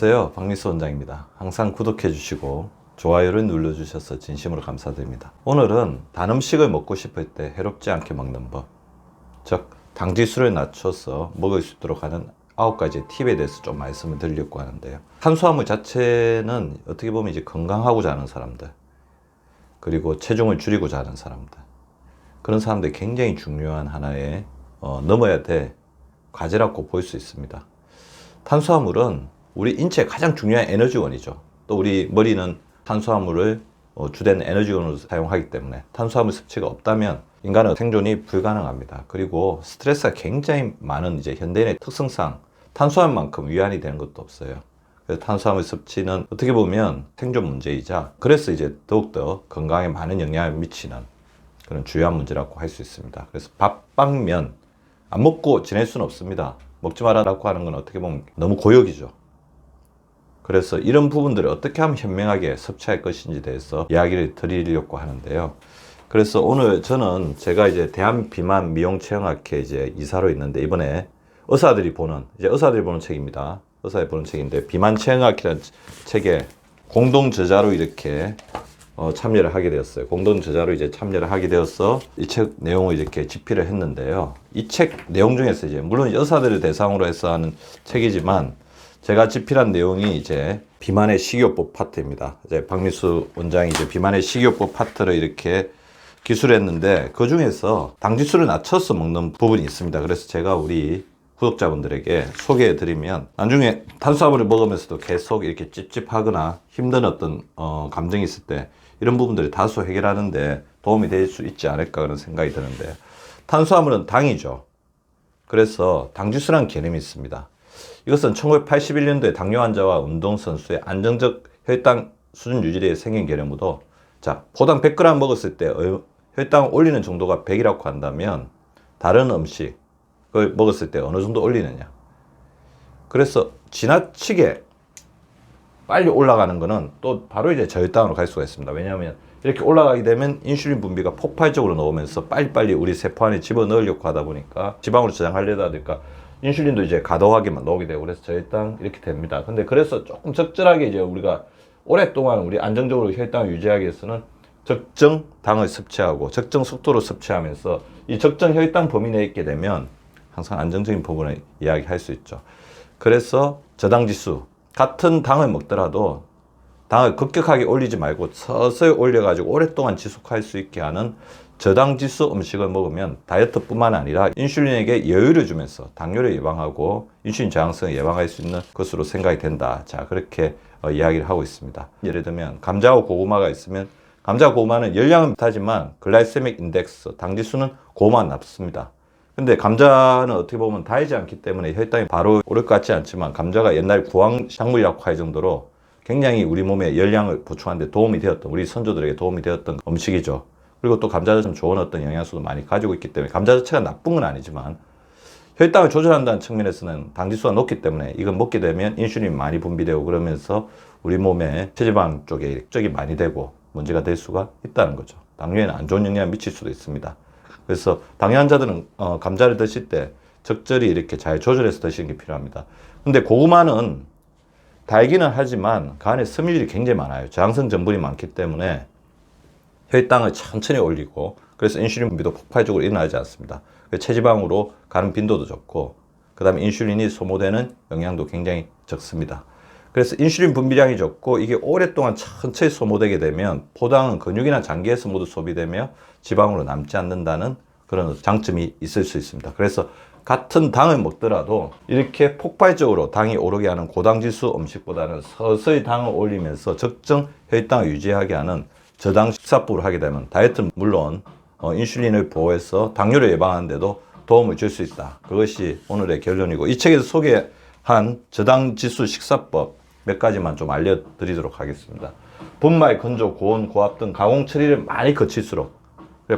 안녕하세요. 박미수 원장입니다. 항상 구독해 주시고 좋아요를 눌러 주셔서 진심으로 감사드립니다. 오늘은 단 음식을 먹고 싶을 때 해롭지 않게 먹는 법. 즉, 당지수를 낮춰서 먹을 수 있도록 하는 아홉 가지 팁에 대해서 좀 말씀을 드리려고 하는데요. 탄수화물 자체는 어떻게 보면 이제 건강하고자 하는 사람들, 그리고 체중을 줄이고자 하는 사람들, 그런 사람들이 굉장히 중요한 하나의 어, 넘어야 될 과제라고 볼 수 있습니다. 탄수화물은 우리 인체의 가장 중요한 에너지원이죠. 또 우리 머리는 탄수화물을 어, 주된 에너지원으로 사용하기 때문에 탄수화물 섭취가 없다면 인간은 생존이 불가능합니다. 그리고 스트레스가 굉장히 많은 이제 현대인의 특성상 탄수화물만큼 위안이 되는 것도 없어요. 그래서 탄수화물 섭취는 어떻게 보면 생존 문제이자 그래서 이제 더욱더 건강에 많은 영향을 미치는 그런 주요한 문제라고 할 수 있습니다. 그래서 밥, 빵, 면 안 먹고 지낼 수는 없습니다. 먹지 말아라고 하는 건 어떻게 보면 너무 고역이죠. 그래서 이런 부분들을 어떻게 하면 현명하게 섭취할 것인지 대해서 이야기를 드리려고 하는데요. 그래서 오늘 저는 제가 이제 대한 비만 미용 체형학회 이제 이사로 있는데 이번에 의사들이 보는 이제 의사들이 보는 책입니다. 의사들이 보는 책인데 비만 체형학회라는 책에 공동 저자로 이렇게 어, 참여를 하게 되었어요. 공동 저자로 이제 참여를 하게 되어서 이 책 내용을 이렇게 집필을 했는데요. 이 책 내용 중에서 이제 물론 여사들을 대상으로 해서 하는 책이지만 제가 집필한 내용이 이제 비만의 식이요법 파트입니다. 이제 박미수 원장이 이제 비만의 식이요법 파트를 이렇게 기술했는데 그 중에서 당지수를 낮춰서 먹는 부분이 있습니다. 그래서 제가 우리 구독자분들에게 소개해 드리면 나중에 탄수화물을 먹으면서도 계속 이렇게 찝찝하거나 힘든 어떤 어, 감정이 있을 때 이런 부분들이 다소 해결하는데 도움이 될 수 있지 않을까 그런 생각이 드는데 탄수화물은 당이죠. 그래서 당지수라는 개념이 있습니다. 이것은 1981년도에 당뇨 환자와 운동선수의 안정적 혈당 수준 유지에 생긴 개념으로 자, 포당 100g 먹었을 때 어, 혈당 올리는 정도가 100이라고 한다면 다른 음식을 먹었을 때 어느 정도 올리느냐. 그래서 지나치게 빨리 올라가는 거는 또 바로 이제 저혈당으로 갈 수가 있습니다. 왜냐하면 이렇게 올라가게 되면 인슐린 분비가 폭발적으로 나오면서 빨리빨리 우리 세포 안에 집어넣으려고 하다 보니까 지방으로 저장하려다 보니까 인슐린도 이제 과도하게만 나오게 되고 그래서 저혈당 이렇게 됩니다. 근데 그래서 조금 적절하게 이제 우리가 오랫동안 우리 안정적으로 혈당을 유지하기 위해서는 적정 당을 섭취하고 적정 속도로 섭취하면서 이 적정 혈당 범위 내에 있게 되면 항상 안정적인 부분을 이야기할 수 있죠. 그래서 저당 지수 같은 당을 먹더라도 당을 급격하게 올리지 말고 서서히 올려가지고 오랫동안 지속할 수 있게 하는 저당 지수 음식을 먹으면 다이어트뿐만 아니라 인슐린에게 여유를 주면서 당뇨를 예방하고 인슐린 저항성을 예방할 수 있는 것으로 생각이 된다. 자 그렇게 어, 이야기를 하고 있습니다. 예를 들면 감자와 고구마가 있으면 감자 고구마는 열량은 비슷하지만 글라이세믹 인덱스 당 지수는 고구마가 낮습니다. 근데 감자는 어떻게 보면 달지 않기 때문에 혈당이 바로 오를 것 같지 않지만 감자가 옛날 구황 작물 약화의 정도로 굉장히 우리 몸에 열량을 보충하는 데 도움이 되었던 우리 선조들에게 도움이 되었던 음식이죠. 그리고 또 감자가 좀 좋은 어떤 영양소도 많이 가지고 있기 때문에 감자 자체가 나쁜 건 아니지만 혈당을 조절한다는 측면에서는 당지수가 높기 때문에 이건 먹게 되면 인슐린이 많이 분비되고 그러면서 우리 몸에 체지방 쪽에 액적이 많이 되고 문제가 될 수가 있다는 거죠. 당뇨에는 안 좋은 영향을 미칠 수도 있습니다. 그래서 당뇨 환자들은 어, 감자를 드실 때 적절히 이렇게 잘 조절해서 드시는 게 필요합니다. 근데 고구마는 달기는 하지만 그 안에 섬유질이 굉장히 많아요. 저항성 전분이 많기 때문에 혈당을 천천히 올리고 그래서 인슐린 분비도 폭발적으로 일어나지 않습니다. 체지방으로 가는 빈도도 적고 그 다음에 인슐린이 소모되는 영향도 굉장히 적습니다. 그래서 인슐린 분비량이 적고 이게 오랫동안 천천히 소모되게 되면 포당은 근육이나 장기에서 모두 소비되며 지방으로 남지 않는다는 그런 장점이 있을 수 있습니다. 그래서 같은 당을 먹더라도 이렇게 폭발적으로 당이 오르게 하는 고당지수 음식보다는 서서히 당을 올리면서 적정 혈당을 유지하게 하는 저당 식사법을 하게 되면 다이어트는 물론 어, 인슐린을 보호해서 당뇨를 예방하는데도 도움을 줄 수 있다. 그것이 오늘의 결론이고 이 책에서 소개한 저당 지수 식사법 몇 가지만 좀 알려드리도록 하겠습니다. 분말, 건조, 고온, 고압 등 가공 처리를 많이 거칠수록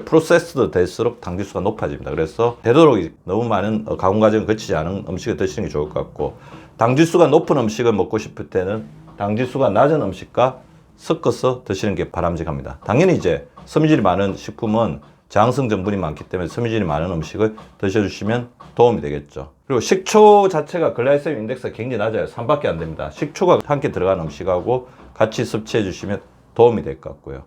프로세스도 될수록 당지수가 높아집니다. 그래서 되도록 너무 많은 어, 가공 과정을 거치지 않은 음식을 드시는 게 좋을 것 같고 당지수가 높은 음식을 먹고 싶을 때는 당지수가 낮은 음식과 섞어서 드시는 게 바람직합니다. 당연히 이제 섬유질이 많은 식품은 저항성 전분이 많기 때문에 섬유질이 많은 음식을 드셔주시면 도움이 되겠죠. 그리고 식초 자체가 글라이세믹 인덱스가 굉장히 낮아요. 3밖에 안 됩니다. 식초가 함께 들어간 음식하고 같이 섭취해 주시면 도움이 될 것 같고요.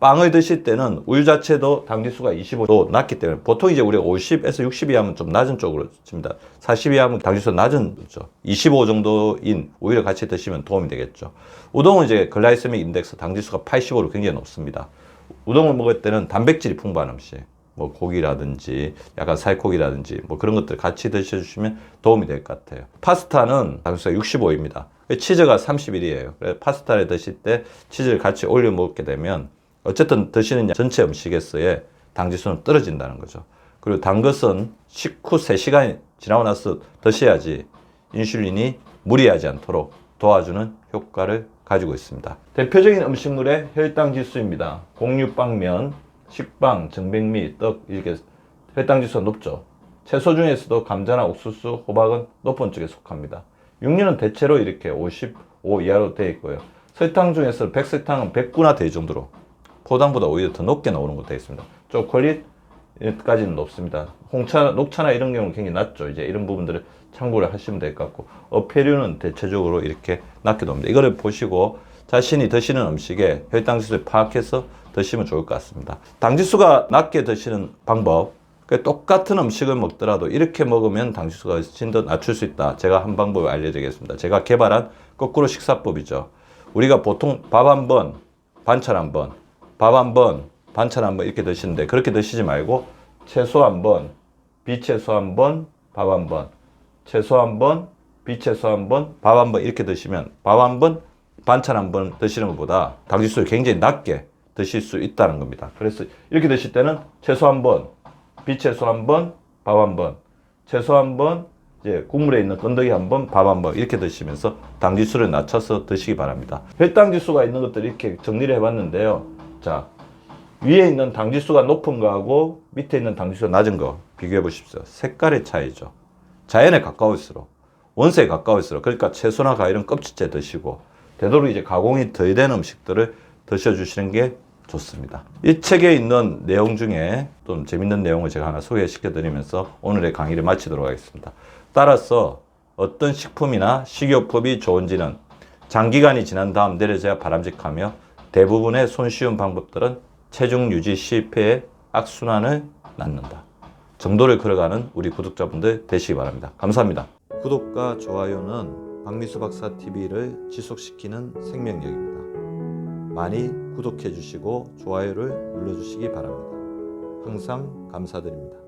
빵을 드실 때는 우유 자체도 당지수가 25도 낮기 때문에 보통 이제 우리가 50에서 60 이 하면 좀 낮은 쪽으로 칩니다. 40 이 하면 당지수가 낮은 거죠. 25 정도인 우유를 같이 드시면 도움이 되겠죠. 우동은 이제 글라이세믹 인덱스 당지수가 85로 굉장히 높습니다. 우동을 먹을 때는 단백질이 풍부한 음식, 뭐 고기라든지 약간 살코기라든지 뭐 그런 것들 같이 드셔주시면 도움이 될 것 같아요. 파스타는 당수가 65입니다. 치즈가 31이에요. 그래서 파스타를 드실 때 치즈를 같이 올려 먹게 되면 어쨌든 드시는 전체 음식에서의 당지수는 떨어진다는 거죠. 그리고 단 것은 식후 3시간이 지나고 나서 드셔야지 인슐린이 무리하지 않도록 도와주는 효과를 가지고 있습니다. 대표적인 음식물의 혈당 지수입니다. 공유빵면, 식빵, 정백미, 떡 이렇게 혈당 지수가 높죠. 채소 중에서도 감자나 옥수수, 호박은 높은 쪽에 속합니다. 육류는 대체로 이렇게 55 이하로 되어 있고요. 설탕 중에서 백설탕은 100구나 될 정도로 포당보다 오히려 더 높게 나오는 것도 있습니다. 초콜릿까지는 높습니다. 홍차, 녹차나 이런 경우는 굉장히 낮죠. 이제 이런 부분들을 참고를 하시면 될 것 같고 어패류는 대체적으로 이렇게 낮게 나옵니다. 이거를 보시고 자신이 드시는 음식에 혈당 지수를 파악해서 드시면 좋을 것 같습니다. 당지수가 낮게 드시는 방법 그 똑같은 음식을 먹더라도 이렇게 먹으면 당지수가 훨씬 더 낮출 수 있다. 제가 한 방법을 알려드리겠습니다. 제가 개발한 거꾸로 식사법이죠. 우리가 보통 밥 한 번, 반찬 한 번, 밥 한 번, 반찬 한 번 이렇게 드시는데 그렇게 드시지 말고 채소 한 번, 비채소 한 번, 밥 한 번, 채소 한 번, 비채소 한 번, 밥 한 번 이렇게 드시면 밥 한 번, 반찬 한 번 드시는 것보다 당지수를 굉장히 낮게 드실 수 있다는 겁니다. 그래서 이렇게 드실 때는 채소 한 번, 비채소 한 번, 밥 한 번, 채소 한 번, 이제 국물에 있는 건더기 한 번, 밥 한 번 이렇게 드시면서 당지수를 낮춰서 드시기 바랍니다. 혈당 지수가 있는 것들 이렇게 정리를 해봤는데요. 자, 위에 있는 당지수가 높은 거하고 밑에 있는 당지수가 낮은 거 비교해 보십시오. 색깔의 차이죠. 자연에 가까울수록 원소에 가까울수록 그러니까 채소나 과일은 껍질째 드시고 되도록 이제 가공이 덜 된 음식들을 드셔주시는 게 좋습니다. 이 책에 있는 내용 중에 좀 재밌는 내용을 제가 하나 소개시켜 드리면서 오늘의 강의를 마치도록 하겠습니다. 따라서 어떤 식품이나 식이요법이 좋은지는 장기간이 지난 다음 내려져야 바람직하며 대부분의 손쉬운 방법들은 체중 유지 실패의 악순환을 낳는다. 정도를 걸어가는 우리 구독자분들 되시기 바랍니다. 감사합니다. 구독과 좋아요는 박미수 박사 TV를 지속시키는 생명력입니다. 많이 구독해 주시고 좋아요를 눌러 주시기 바랍니다. 항상 감사드립니다.